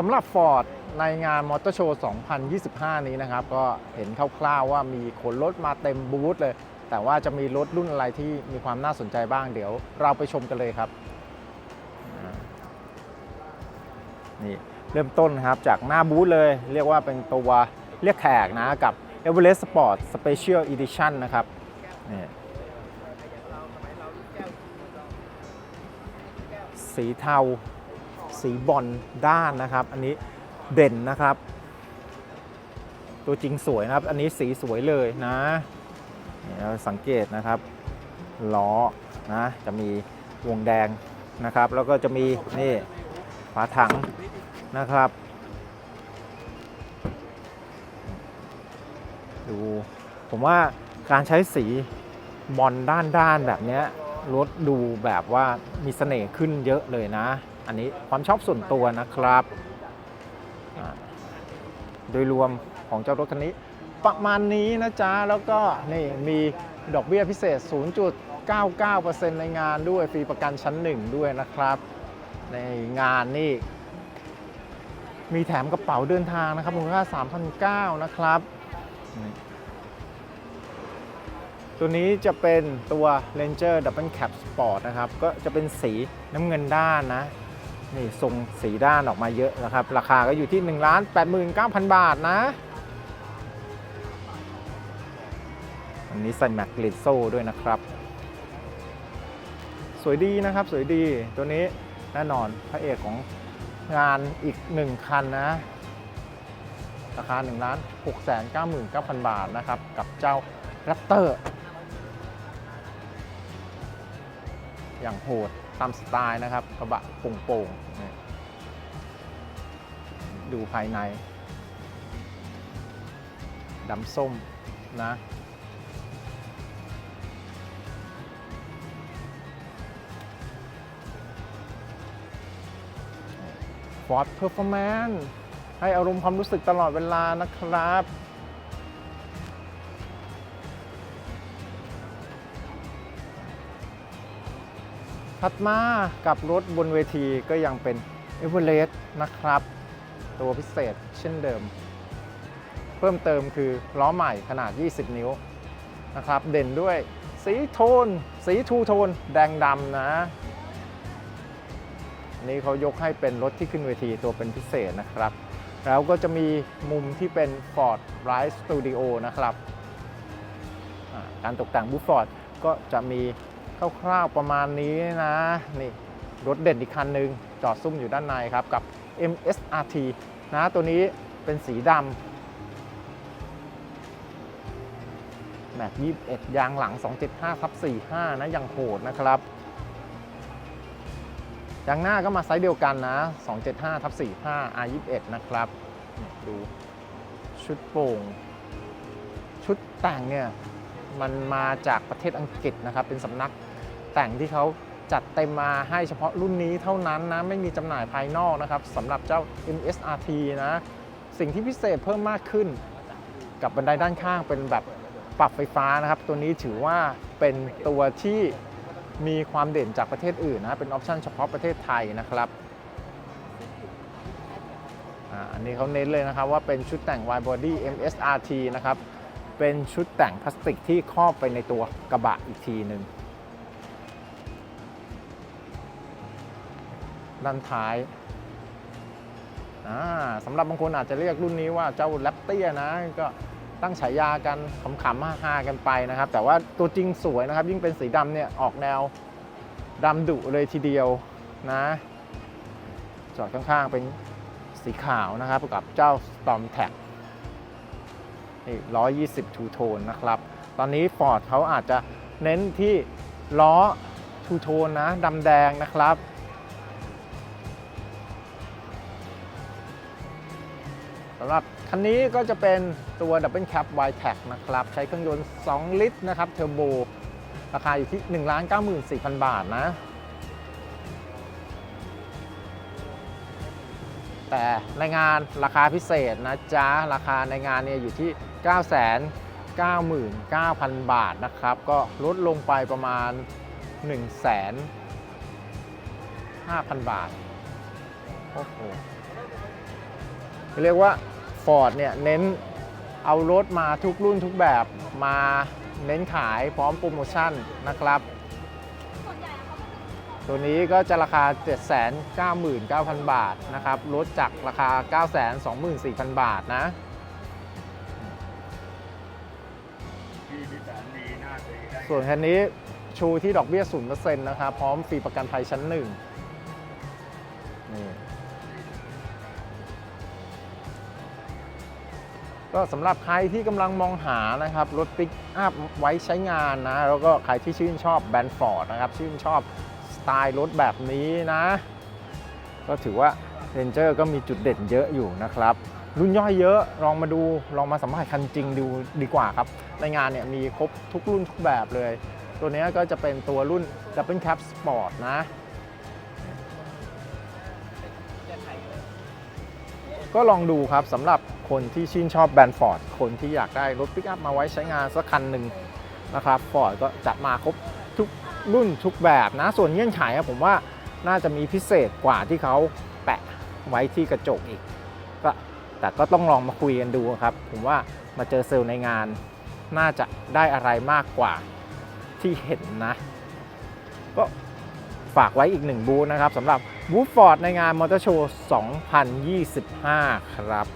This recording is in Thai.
สำหรับ Ford ในงานมอเตอร์โชว์ 2025 นี้นะครับ ก็เห็นคร่าวๆว่ามีขนรถมาเต็มบูธเลย แต่ว่าจะมีรถรุ่นอะไรที่มีความน่าสนใจบ้างเดี๋ยวเราไปชมกันเลยครับ นี่เริ่มต้นครับจากหน้าบูธเลย เรียกว่าเป็นตัวเรียกแขกนะกับ Everest Sport Special Edition นะครับนี่สีเทา สีบอลด้านนะครับ อันนี้เด่นนะครับ ตัวจริงสวยนะครับ อันนี้สีสวยเลยนะเราสังเกตนะครับล้อนะจะมีวงแดงนะครับ แล้วก็จะมีนี่ฝาถังนะครับ ดู ผมว่าการใช้สีบอลด้านๆแบบนี้รถดูแบบว่ามีเสน่ห์ขึ้นเยอะเลยนะ อันนี้ความชอบส่วนตัวนะครับ โดยรวมของเจ้ารถคันนี้ ประมาณนี้นะจ๊ะ แล้วก็นี่มีดอกเบี้ยพิเศษ 0.99%ในงานด้วยฟรีประกันชั้นหนึ่งด้วยนะครับ ในงานนี่ มีแถมกระเป๋าเดินทางนะครับมูลค่า3,900 นะครับตัวนี้จะเป็นตัว Ranger Double Cap Sport นะครับ ก็จะเป็นสีน้ำเงินด้านนะ นี่ทรงสีด้านออกมาเยอะนะครับ ราคาก็อยู่ที่1 8 9 0 0 0บาทนะ อันนี้ใส่แม็กกลิดโซ่ด้วยนะครับ สวยดีนะครับสวยดีตัวนี้แน่นอนพระเอกของงานอีก 1 คันนะ ราคา1ล้าน6 9 9 9 0 0 บาทนะครับ กับเจ้า Raptor อย่างโหด ตามสไตล์นะครับ กระบะโป่งๆดูภายในดำส้มนะ Ford Performance ให้อารมณ์ความรู้สึกตลอดเวลานะครับ ถัดมากับรถบนเวทีก็ยังเป็น e v e r e s t นะครับ ตัวพิเศษเช่นเดิม เพิ่มเติมคือล้อใหม่ขนาด 20 นิ้วนะครับ เด่นด้วยสีโทน สีทูโทน แดงดำนะนนี้เขายกให้เป็นรถที่ขึ้นเวทีตัวเป็นพิเศษนะครับ แล้วก็จะมีมุมที่เป็น Ford Ride Studio นะครับ การตกแต่งบูฟอร์ดก็จะมี คร่าวๆประมาณนี้นะนี่รถเด่นอีกคันหนึ่งจอดซุ่มอยู่ด้านในครับกับ MSRT นะตัวนี้เป็นสีดำแม็ก21 ยางหลัง 275ทับ45 นะยังโหดนะครับยางหน้าก็มาไซส์เดียวกันนะ 275ทับ45 R21 นะครับ ดูชุดโป่ง ชุดแต่งเนี่ย มันมาจากประเทศอังกฤษนะครับ เป็นสำนักแต่งที่เขาจัดเต็มมาให้เฉพาะรุ่นนี้เท่านั้นนะ ไม่มีจำหน่ายภายนอกนะครับสำหรับเจ้า MSRT นะ สิ่งที่พิเศษเพิ่มมากขึ้น กับบันไดด้านข้างเป็นแบบปรับไฟฟ้านะครับ ตัวนี้ถือว่าเป็นตัวที่มีความเด่นจากประเทศอื่นนะ เป็นออปชันเฉพาะประเทศไทยนะครับอันนี้เขาเน้นเลยนะครับว่าเป็นชุดแต่ง Wide Body MSRT นะครับ เป็นชุดแต่งพลาสติกที่ครอบไปในตัวกระบะอีกทีหนึ่งด้านท้ายาสำหรับบางคนอาจจะเรียกรุ่นนี้ว่าเจ้าแรปเตียนะ ก็ตั้งฉายากันขำๆฮาๆกันไปนะครับ แต่ว่าตัวจริงสวยนะครับ ยิ่งเป็นสีดำเนี่ยออกแนวดำดุเลยทีเดียวนะ จอดข้างๆเป็นสีขาวนะครับกับเจ้า Storm t a c นี่ 120 ทูโทนนะครับ ตอนนี้ Ford เขาอาจจะเน้นที่ล้อทูโทนนะดำแดงนะครับ สำหรับคันนี้ก็จะเป็นตัว Double Cap y t e c นะครับ ใช้เครื่องยนต์ 2 ลิตรนะครับเทอร์โบ ราคาอยู่ที่ 1 94,000 บาทนะ แต่ในงานราคาพิเศษนะจ๊ะ ราคาในงานเนี่ยอยู่ที่ 999,000 บาทนะครับ ก็ลดลงไปประมาณ 1 5 0 0 0 บาท โอ้โหเรียกว่า Ford เนี่ยเน้นเอารถมาทุกรุ่นทุกแบบมาเน้นขายพร้อมโปรโมชั่นนะครับ ตัวนี้ก็จะราคา 799,000 บาทนะครับลดจากราคา 924,000 บาทนะ ส่วนคันนี้ชูที่ดอกเบี้ย0%นะครับพร้อมฟรีประกันภัยชั้นหนึ่งนี่ก็สำหรับใครที่กำลังมองหานะครับรถปิกอัพไว้ใช้งานนะ แล้วก็ใครที่ชื่นชอบแบรนด์ฟอร์ดนะครับ ชื่นชอบสไตล์รถแบบนี้นะ ก็ถือว่า Ranger ก็มีจุดเด่นเยอะอยู่นะครับ รุ่นย่อยเยอะลองมาดูลองมาสัมผัสคันจริงดูดีกว่าครับ ในงานเนี่ยมีครบทุกรุ่นทุกแบบเลย ตัวนี้ก็จะเป็นตัวรุ่น Double Cap Sport นะ ก็ลองดูครับสำหรับคนที่ชื่นชอบแบรนด์ฟอร์ดคนที่อยากได้รถปิกอัพมาไว้ใช้งานสักคันหนึ่งนะครับฟอร์ดก็จะมาครบทุกรุ่นทุกแบบนะ ส่วนเงื่อนไขผมว่าน่าจะมีพิเศษกว่าที่เขาแปะไว้ที่กระจกอีกก็ แต่ก็ต้องลองมาคุยกันดูครับ ผมว่ามาเจอเซลล์ในงาน น่าจะได้อะไรมากกว่าที่เห็นนะ ก็ฝากไว้อีกหนึ่งบูธนะครับสำหรับบูธฟอร์ดในงานมอเตอร์โชว์ 2025 ครับ